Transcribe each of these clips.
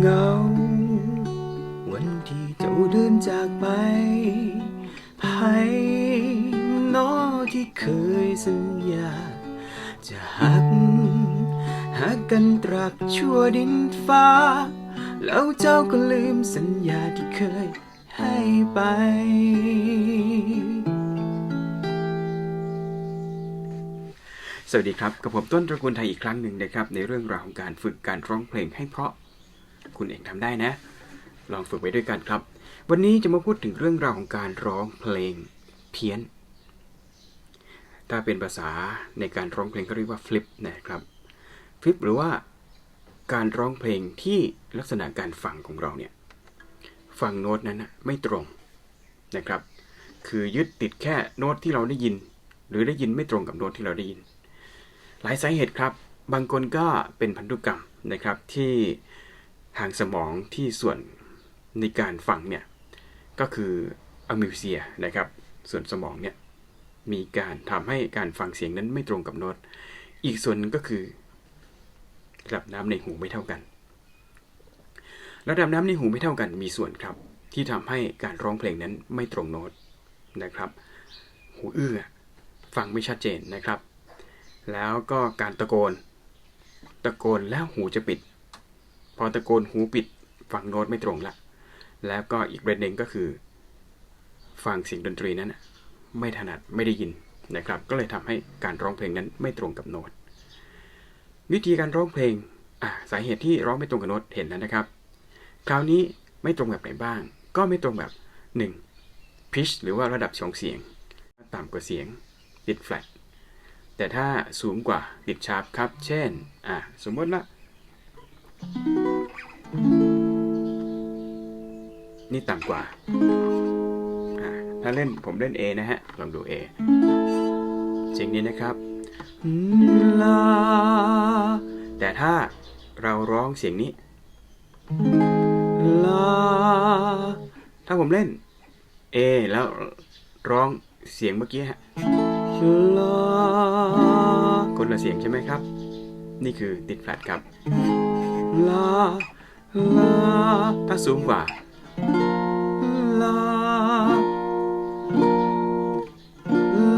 เงา วันที่เจ้าเดินจากไปไพ่นอที่เคยสัญญา จะหักหักกันตราบชั่วดินฟ้า แล้วเจ้าก็ลืมสัญญาที่เคยให้ไปสวัสดีครับ กับผมต้นตระกูลไทยอีกครั้งหนึ่งนะครับ ในเรื่องราวของการฝึกการร้องเพลงให้เพราะ คุณเองทำได้นะ ลองฝึกไว้ด้วยกันครับ วันนี้จะมาพูดถึงเรื่องราวของการร้องเพลงเพี้ยน ถ้าเป็นภาษาในการร้องเพลงก็เรียกว่าฟลิปนะครับฟลิปหรือว่าการร้องเพลงที่ลักษณะการฟังของเราเนี่ยฟังโน้ตนั้นนะไม่ตรงนะครับ คือยึดติดแค่โน้ตที่เราได้ยิน หรือได้ยินไม่ตรงกับโน้ตที่เราได้ยิน หลายสาเหตุครับ บางคนก็เป็นพันธุกรรมนะครับที่ ทางสมองที่ส่วนในการฟังเนี่ย ก็คืออะมิวเซียนะครับ ส่วนสมองเนี่ย มีการทำให้การฟังเสียงนั้นไม่ตรงกับโน้ต อีกส่วนนึงก็คือระดับน้ำในหูไม่เท่ากัน ระดับน้ำในหูไม่เท่ากันมีส่วนครับ ที่ทำให้การร้องเพลงนั้นไม่ตรงโน้ตนะครับ หูอื้อฟังไม่ชัดเจนนะครับ แล้วก็การตะโกน ตะโกนแล้วหูจะปิด พอตะโกนหูปิดฟังโน้ตไม่ตรงละ แล้วก็อีกประเด็นก็คือ ฟังเสียงดนตรีนั้นไม่ถนัดไม่ได้ยินนะครับ ก็เลยทำให้การร้องเพลงนั้นไม่ตรงกับโน้ตวิธีการร้องเพลงอะสาเหตุที่ร้องไม่ตรงกับโน้ตเห็นแล้วนะครับ คราวนี้ไม่ตรงแบบไหนบ้าง ก็ไม่ตรงแบบ 1. pitch หรือว่าระดับของเสียง ต่ำกว่าเสียง ติด flat แต่ถ้าสูงกว่าติดชาร์ปครับ เช่น อะสมมติว่า นี่ต่ำกว่า ถ้าเล่นผมเล่น A นะฮะ ลองดู A เสียงนี้นะครับลาแต่ถ้าเราร้องเสียงนี้ลาถ้าผมเล่น A แล้วร้องเสียงเมื่อกี้ฮะลาคนละเสียงใช่ไหมครับ นี่คือติดแฟลตครับ ลา ลา ถ้าสูงกว่า ลา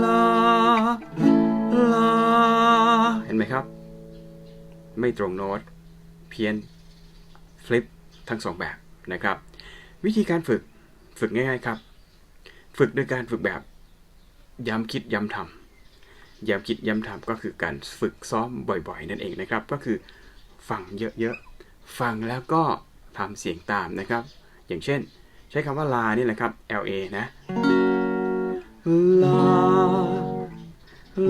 ลา ลา เห็นไหมครับ ไม่ตรงโน้ต เพี้ยน ฟลิป ทั้งสองแบบนะครับ วิธีการฝึก ฝึกง่ายๆครับ ฝึกโดยการฝึกแบบ ย้ำคิดย้ำทำย้ำคิดย้ำทำก็คือการฝึกซ้อมบ่อยๆ นั่นเองนะครับ ก็คือ ฟังเยอะๆ ฟังแล้วก็ทำเสียงตามนะครับ อย่างเช่น ใช้คำว่าลานี่แหละครับ L A นะลา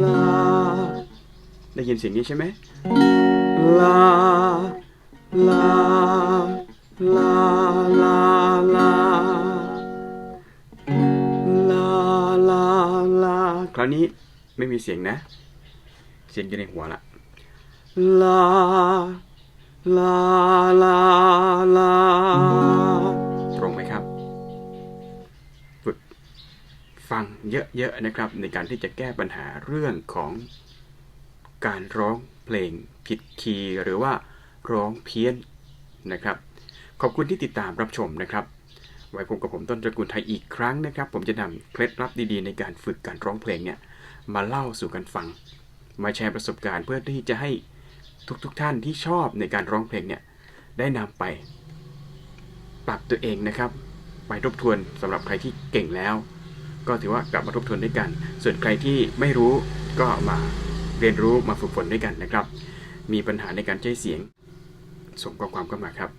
ลาได้ยินเสียงนี้ใช่ไหมลาลาลาลาลาลาลาลาคราวนี้ไม่มีเสียงนะ เสียงอยู่ในหัวละ ลา ลา ลา ลา ตรงไหมครับ ฝึกฟังเยอะๆนะครับ ในการที่จะแก้ปัญหาเรื่องของการร้องเพลงผิดคีย์หรือว่าร้องเพี้ยนนะครับ ขอบคุณที่ติดตามรับชมนะครับ ไว้พบกับผมต้นตระกูลไทยอีกครั้งนะครับ ผมจะนำเคล็ดลับดีๆ ในการฝึกการร้องเพลงเนี่ยมาเล่าสู่กันฟัง มาแชร์ประสบการณ์เพื่อที่จะให้ ทุกๆทท่านที่ชอบในการร้องเพลงเนี่ยได้นำไป ปรับตัวเองนะครับ ไปทบทวนสำหรับใครที่เก่งแล้ว ก็ถือว่ากลับมาทบทวนด้วยกัน ส่วนใครที่ไม่รู้ก็มาเรียนรู้มาฝึกฝนด้วยกันนะครับ มีปัญหาในการใช้เสียงส่งข้อความเข้ามาครับ